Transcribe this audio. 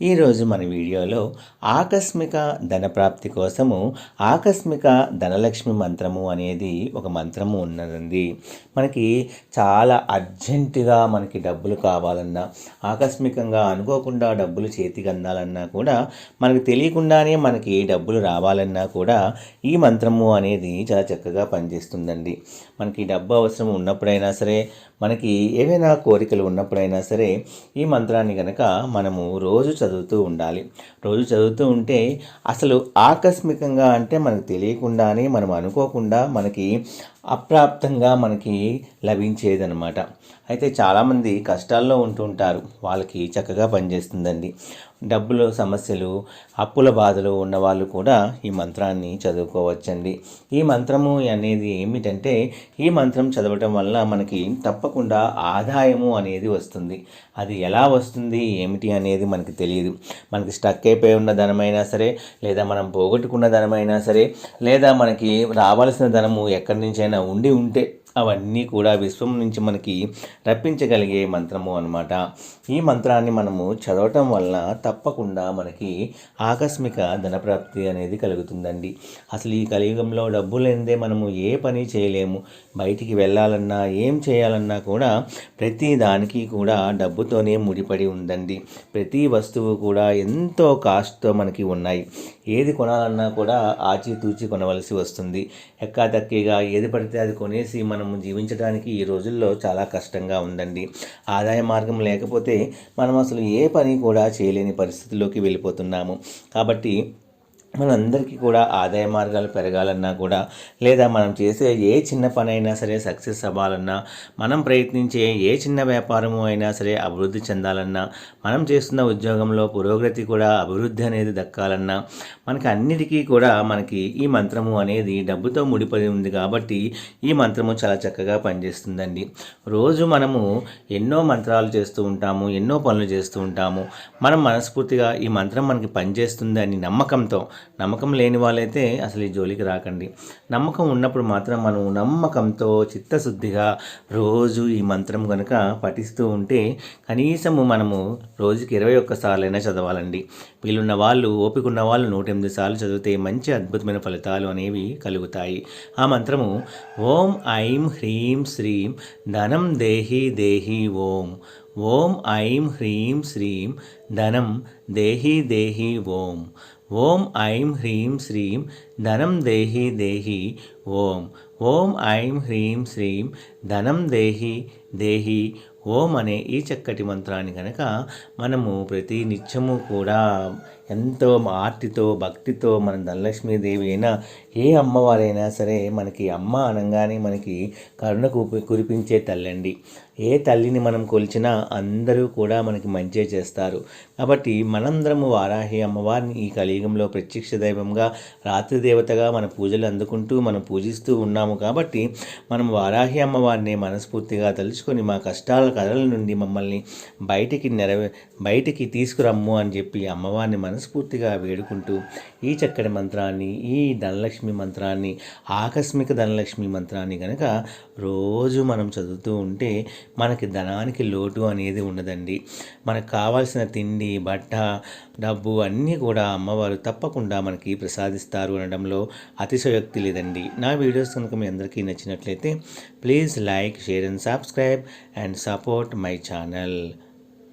ఈరోజు మన వీడియోలో ఆకస్మిక ధనప్రాప్తి కోసము ఆకస్మిక ధనలక్ష్మి మంత్రము అనేది ఒక మంత్రము ఉన్నదండి. మనకి చాలా అర్జెంటుగా మనకి డబ్బులు కావాలన్నా ఆకస్మికంగా అనుకోకుండా డబ్బులు చేతికి అందాలన్నా కూడా మనకి తెలియకుండానే మనకి డబ్బులు రావాలన్నా కూడా ఈ మంత్రము అనేది చాలా చక్కగా పనిచేస్తుందండి. మనకి డబ్బు అవసరం ఉన్నప్పుడైనా సరే మనకి ఏవైనా కోరికలు ఉన్నప్పుడైనా సరే ఈ మంత్రాన్ని కనుక మనము రోజు చదువుతూ ఉండాలి. రోజు చదువుతూ ఉంటే అసలు ఆకస్మికంగా అంటే మనకు తెలియకుండానే మనం అనుకోకుండా మనకి అప్రాప్తంగా మనకి లభించేదనమాట అయితే చాలామంది కష్టాల్లో ఉంటుంటారు. వాళ్ళకి చక్కగా పనిచేస్తుందండి. డబ్బులు సమస్యలు అప్పుల బాధలు ఉన్న వాళ్ళు కూడా ఈ మంత్రాన్ని చదువుకోవచ్చండి. ఈ మంత్రము అనేది ఏమిటంటే ఈ మంత్రం చదవటం వల్ల మనకి తప్పకుండా ఆదాయము అనేది వస్తుంది. అది ఎలా వస్తుంది ఏమిటి అనేది మనకి తెలియదు మనకి స్టక్ అయిపోయి ఉన్న ధనమైనా సరే లేదా మనం పోగొట్టుకున్న ధనమైనా సరే లేదా మనకి రావాల్సిన ధనము ఎక్కడి నుంచైనా ఉండి ఉంటే అవన్నీ కూడా విశ్వం నుంచి మనకి రప్పించగలిగే మంత్రము అనమాట ఈ మంత్రాన్ని మనము చదవటం వలన తప్పకుండా మనకి ఆకస్మిక ధనప్రాప్తి అనేది కలుగుతుందండి. అసలు ఈ కలియుగంలో డబ్బు లేనిదే మనము ఏ పని చేయలేము. బయటికి వెళ్ళాలన్నా ఏం చేయాలన్నా కూడా ప్రతి దానికి కూడా డబ్బుతోనే ముడిపడి ఉందండి. ప్రతి వస్తువు కూడా ఎంతో కాస్ట్తో మనకి ఉన్నాయి. ఏది కొనాలన్నా కూడా ఆచితూచి కొనవలసి వస్తుంది. ఎక్కాతక్కిగా ఏది పడితే అది కొనేసి మనం మనము జీవించడానికి ఈ రోజుల్లో చాలా కష్టంగా ఉందండి. ఆదాయ మార్గం లేకపోతే మనం అసలు ఏ పని కూడా చేయలేని పరిస్థితిలోకి వెళ్ళిపోతున్నాము. కాబట్టి మనందరికీ కూడా ఆదాయ మార్గాలు పెరగాలన్నా కూడా లేదా మనం చేసే ఏ చిన్న పని అయినా సరే సక్సెస్ అవ్వాలన్నా మనం ప్రయత్నించే ఏ చిన్న వ్యాపారము అయినా సరే అభివృద్ధి చెందాలన్నా మనం చేస్తున్న ఉద్యోగంలో పురోగతి కూడా అభివృద్ధి అనేది దక్కాలన్నా మనకి అన్నిటికీ కూడా మనకి ఈ మంత్రము అనేది డబ్బుతో ముడిపడి ఉంది కాబట్టి ఈ మంత్రము చాలా చక్కగా పనిచేస్తుందండి. రోజు మనము ఎన్నో మంత్రాలు చేస్తూ ఉంటాము ఎన్నో పనులు చేస్తూ ఉంటాము. మనం మనస్ఫూర్తిగా ఈ మంత్రం మనకి పనిచేస్తుంది అని నమ్మకంతో నమ్మకం లేని వాళ్ళైతే అసలు ఈ జోలికి రాకండి. నమ్మకం ఉన్నప్పుడు మాత్రం మనం నమ్మకంతో చిత్తశుద్ధిగా రోజు ఈ మంత్రం కనుక పఠిస్తూ ఉంటే కనీసము మనము రోజుకి ఇరవై ఒక్కసార్లైనా చదవాలండి. వీళ్ళున్న వాళ్ళు ఓపిక ఉన్న వాళ్ళు నూట ఎనిమిది సార్లు చదివితే మంచి అద్భుతమైన ఫలితాలు అనేవి కలుగుతాయి. ఆ మంత్రము ఓం ఐం హ్రీం శ్రీం ధనం దేహి దేహి ఓం. ఓం ఐం హ్రీం శ్రీం ధనం దేహి దేహి ఓం. ఓం ఐం హ్రీం శ్రీం ధనం దేహి దేహి ఓం. ఓం ఐం హ్రీం శ్రీం ధనం దేహి దేహి ఓం అనే ఈ చక్కటి మంత్రాన్ని కనుక మనము ప్రతి నిత్యము కూడా ఎంతో ఆర్తితో భక్తితో మన ధనలక్ష్మీదేవి అయినా ఏ అమ్మవారైనా సరే మనకి అమ్మ అనగానే మనకి కరుణకు కురిపించే తల్లండి. ఏ తల్లిని మనం కొలిచినా అందరూ కూడా మనకి మంచే చేస్తారు. కాబట్టి మనందరము వారాహి అమ్మవారిని ఈ కలియుగంలో ప్రత్యక్ష దైవంగా రాత్రి దేవతగా మన పూజలు అందుకుంటూ మనం పూజిస్తూ ఉన్నాము కాబట్టి మనం వారాహి అమ్మవారిని మనస్ఫూర్తిగా తలుచుకొని మా కష్టాల కథల నుండి మమ్మల్ని బయటికి నెరవే బయటికి తీసుకురమ్ము అని చెప్పి అమ్మవారిని మనస్ఫూర్తిగా వేడుకుంటూ ఈ చక్కటి మంత్రాన్ని ఈ ధనలక్ష్మి మంత్రాన్ని ఆకస్మిక ధనలక్ష్మి మంత్రాన్ని కనుక రోజు మనం చదువుతూ ఉంటే మనకి ధనానికి లోటు అనేది ఉండదండి. మనకు కావాల్సిన తిండి బట్ట డబ్బు అన్నీ కూడా అమ్మవారు తప్పకుండా మనకి ప్రసాదిస్తారు అనడంలో అతిశయోక్తి లేదండి. నా వీడియోస్ కనుక మీ అందరికీ నచ్చినట్లయితే please like share and subscribe and support my channel.